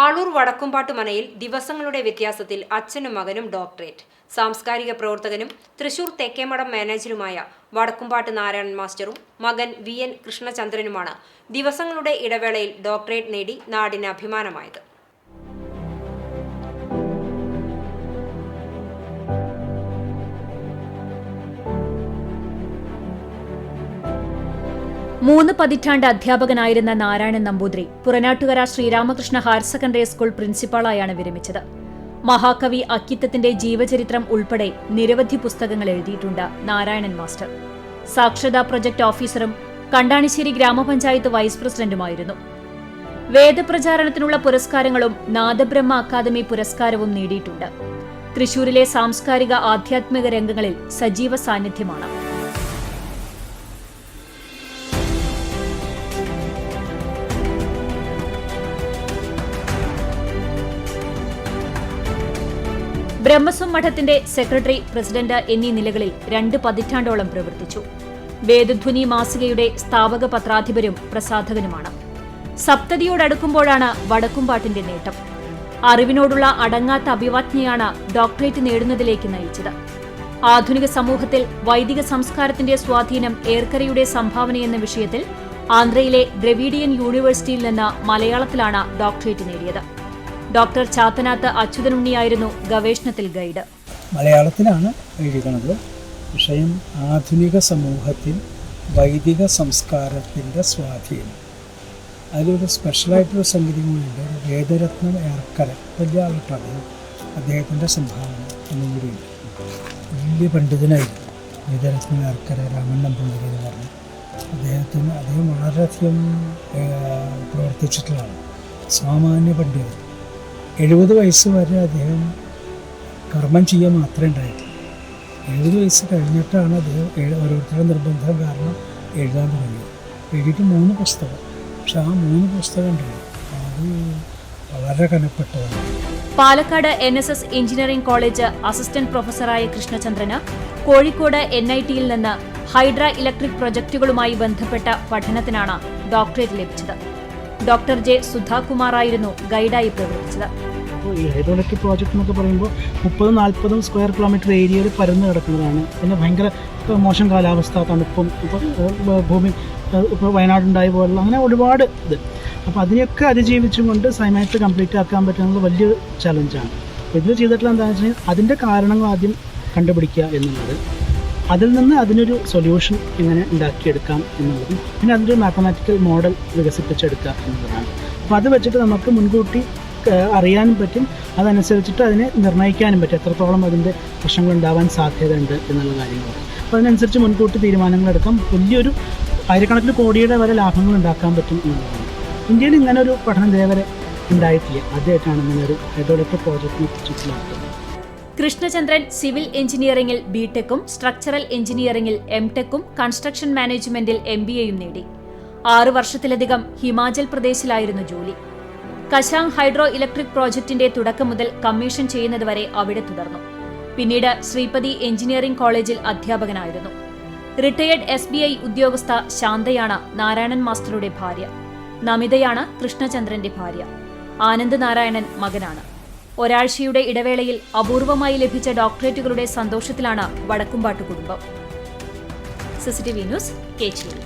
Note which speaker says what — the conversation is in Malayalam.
Speaker 1: ആളൂർ വടക്കുംപാട്ട് മനയിൽ ദിവസങ്ങളുടെ വ്യത്യാസത്തിൽ അച്ഛനും മകനും ഡോക്ടറേറ്റ്. സാംസ്കാരിക പ്രവർത്തകനും തൃശൂർ തെക്കേമഠം മാനേജരുമായ വടക്കുംപാട്ട് നാരായണൻ മാസ്റ്ററും മകൻ വി എൻ കൃഷ്ണചന്ദ്രനുമാണ് ദിവസങ്ങളുടെ ഇടവേളയിൽ ഡോക്ടറേറ്റ് നേടി നാടിന് അഭിമാനമായത്.
Speaker 2: മൂന്ന് പതിറ്റാണ്ട് അധ്യാപകനായിരുന്ന Narayanan Namboothiri Puranattukara Sreeramakrishna higher secondary school പ്രിൻസിപ്പാളായാണ് വിരമിച്ചത്. മഹാകവി അക്കിത്തത്തിന്റെ ജീവചരിത്രം ഉൾപ്പെടെ നിരവധി പുസ്തകങ്ങൾ എഴുതിയിട്ടുണ്ട് നാരായണൻ മാസ്റ്റർ. സാക്ഷരതാ പ്രൊജക്ട് ഓഫീസറും കണ്ടാണിശ്ശേരി ഗ്രാമപഞ്ചായത്ത് വൈസ് പ്രസിഡന്റുമായിരുന്നു. വേദപ്രചാരണത്തിനുള്ള പുരസ്കാരങ്ങളും നാദബ്രഹ്മ അക്കാദമി പുരസ്കാരവും നേടിയിട്ടുണ്ട്. തൃശൂരിലെ സാംസ്കാരിക ആധ്യാത്മിക രംഗങ്ങളിൽ സജീവ സാന്നിധ്യമാണ്. ബ്രഹ്മസ്വം മഠത്തിന്റെ സെക്രട്ടറി പ്രസിഡന്റ് എന്നീ നിലകളിൽ രണ്ട് പതിറ്റാണ്ടോളം പ്രവർത്തിച്ചു. വേദധ്വനി മാസികയുടെ സ്ഥാപക പത്രാധിപരും പ്രസാധകനുമാണ്. സപ്തതിയോടടുക്കുമ്പോഴാണ് വടക്കുംപാട്ടിന്റെ നേട്ടം. അറിവിനോടുള്ള അടങ്ങാത്ത അഭിവാജ്ഞയാണ് ഡോക്ടറേറ്റ് നേടുന്നതിലേക്ക് നയിച്ചത്. ആധുനിക സമൂഹത്തിൽ വൈദിക സംസ്കാരത്തിന്റെ സ്വാധീനം ഏർക്കരയുടെ സംഭാവനയെന്ന വിഷയത്തിൽ ആന്ധ്രയിലെ ദ്രവീഡിയൻ യൂണിവേഴ്സിറ്റിയിൽ നിന്ന് മലയാളത്തിലാണ് ഡോക്ടറേറ്റ് നേടിയത്. ഡോക്ടർ ചാത്തനാത്ത് അച്യുതനുണ്ണിയായിരുന്നു ഗവേഷണത്തിൽ ഗൈഡ്.
Speaker 3: മലയാളത്തിലാണ് എഴുതുന്നത് വിഷയം ആധുനിക സമൂഹത്തിൽ വൈദിക സംസ്കാരത്തിന്റെ സ്വാധീനം. അതിലൊരു സ്പെഷ്യലായിട്ടൊരു സംഗതി കൂടിയുണ്ട് വേദരത്നം ഏർക്കര വലിയ ആൾക്കാണ് അദ്ദേഹത്തിന്റെ സംഭാവന എന്നും കൂടിയുണ്ട് വലിയ പണ്ഡിതനായിരുന്നു വേദരത്നം ഏർക്കര രാമൻ നമ്പൂതിരി എന്ന് പറഞ്ഞു. അദ്ദേഹത്തിന് അദ്ദേഹം വളരെയധികം പ്രവർത്തിച്ചിട്ടുള്ളതാണ്. സാമാന്യ പണ്ഡിതൻ. എഴുപത് വയസ്സ് വരെ അദ്ദേഹം കർമ്മം ചെയ്യുക മാത്രമേ ഉണ്ടായിട്ടുള്ളൂ. എഴുപത് വയസ്സ് കഴിഞ്ഞിട്ടാണ് അദ്ദേഹം ഓരോരുത്തരുടെ നിർബന്ധം കാരണം എഴുതാൻ തുടങ്ങിയത്. എഴുതിയിട്ട് മൂന്ന് പുസ്തകം. പക്ഷെ ആ മൂന്ന് പുസ്തകം ഉണ്ടായി അത് വളരെ കനപ്പെട്ടതാണ്.
Speaker 2: Palakkad N S S engineering college assistant പ്രൊഫസറായ കൃഷ്ണചന്ദ്രന് കോഴിക്കോട് എൻ ഐ ടിയിൽ നിന്ന് ഹൈഡ്ര ഇലക്ട്രിക് പ്രൊജക്ടുകളുമായി ബന്ധപ്പെട്ട പഠനത്തിനാണ് ഡോക്ടറേറ്റ് ലഭിച്ചത്. ഡോക്ടർ ജെ സുധാകുമാറായിരുന്നു ഗൈഡായി പ്രവർത്തിച്ചത്.
Speaker 4: അപ്പോൾ ഈ ഹൈഡ്രോലക്ട്രിക് പ്രോജക്റ്റ് എന്നൊക്കെ പറയുമ്പോൾ മുപ്പതും നാൽപ്പതും സ്ക്വയർ കിലോമീറ്റർ ഏരിയയിൽ പരന്ന് കിടക്കുന്നതാണ്. പിന്നെ ഭയങ്കര മോശം കാലാവസ്ഥ തണുപ്പും ഇപ്പോൾ ഭൂമി ഇപ്പോൾ വയനാടുണ്ടായ പോലുള്ള അങ്ങനെ ഒരുപാട് ഇത്. അപ്പോൾ അതിനെയൊക്കെ അതിജീവിച്ചും കൊണ്ട് കംപ്ലീറ്റ് ആക്കാൻ പറ്റുന്നത് വലിയ ചലഞ്ചാണ് ഇതിൽ ചെയ്തിട്ടുള്ള എന്താണെന്ന് വെച്ച് കഴിഞ്ഞാൽ അതിന്റെ കാരണങ്ങൾ ആദ്യം കണ്ടുപിടിക്കുക എന്നുള്ളത്. അതിൽ നിന്ന് അതിനൊരു സൊല്യൂഷൻ എങ്ങനെ ഉണ്ടാക്കിയെടുക്കാം എന്നുള്ളതും. പിന്നെ അതിന്റെ മാത്തമാറ്റിക്കൽ മോഡൽ വികസിപ്പിച്ചെടുക്കുക എന്നുള്ളതാണ്. അപ്പോൾ അത് വെച്ചിട്ട് നമുക്ക് മുൻകൂട്ടി അറിയാനും പറ്റും. അതനുസരിച്ചിട്ട് അതിനെ നിർണയിക്കാനും പറ്റും. എത്രത്തോളം അതിന്റെ പ്രശ്നങ്ങൾ ഉണ്ടാവാൻ സാധ്യതയുണ്ട് എന്നുള്ള കാര്യങ്ങൾ അപ്പോൾ അതിനനുസരിച്ച് മുൻകൂട്ടി തീരുമാനങ്ങൾ എടുക്കാം വലിയൊരു ആയിരക്കണക്കിന് കോടിയുടെ വരെ ലാഭങ്ങൾ ഉണ്ടാക്കാൻ പറ്റും എന്നുള്ളതാണ്. ഇന്ത്യയിൽ ഇങ്ങനെ ഒരു പഠനം ഇതേവരെ ഉണ്ടായിട്ടില്ല. ആദ്യമായിട്ടാണ് ഇങ്ങനെ ഒരു ഹൈഡ്രോളിക് പ്രോജക്റ്റിനെ കുറിച്ചിട്ടുള്ളത്
Speaker 2: കൃഷ്ണചന്ദ്രൻ സിവിൽ എഞ്ചിനീയറിംഗിൽ ബിടെക്കും സ്ട്രക്ചറൽ എഞ്ചിനീയറിംഗിൽ എം ടെക്കും കൺസ്ട്രക്ഷൻ മാനേജ്മെന്റിൽ എം ബി എയും നേടി. ആറു വർഷത്തിലധികം ഹിമാചൽ പ്രദേശിലായിരുന്നു ജോലി. കശാങ് ഹൈഡ്രോ ഇലക്ട്രിക് പ്രോജക്ടിന്റെ തുടക്കം മുതൽ കമ്മീഷൻ ചെയ്യുന്നതുവരെ അവിടെ തുടർന്നു. പിന്നീട് ശ്രീപതി എഞ്ചിനീയറിംഗ് കോളേജിൽ അധ്യാപകനായിരുന്നു. റിട്ടയേർഡ് എസ് ബി ഐ ഉദ്യോഗസ്ഥ ശാന്തയാണ് നാരായണൻ മാസ്റ്ററുടെ ഭാര്യ. നമിതയാണ് കൃഷ്ണചന്ദ്രന്റെ ഭാര്യ. ആനന്ദ് നാരായണൻ മകനാണ്. ഒരാഴ്ചയുടെ ഇടവേളയിൽ അപൂർവമായി ലഭിച്ച ഡോക്ടറേറ്റുകളുടെ സന്തോഷത്തിലാണ് വടക്കുംപാട്ട് കുടുംബം. CCTV news Kecheri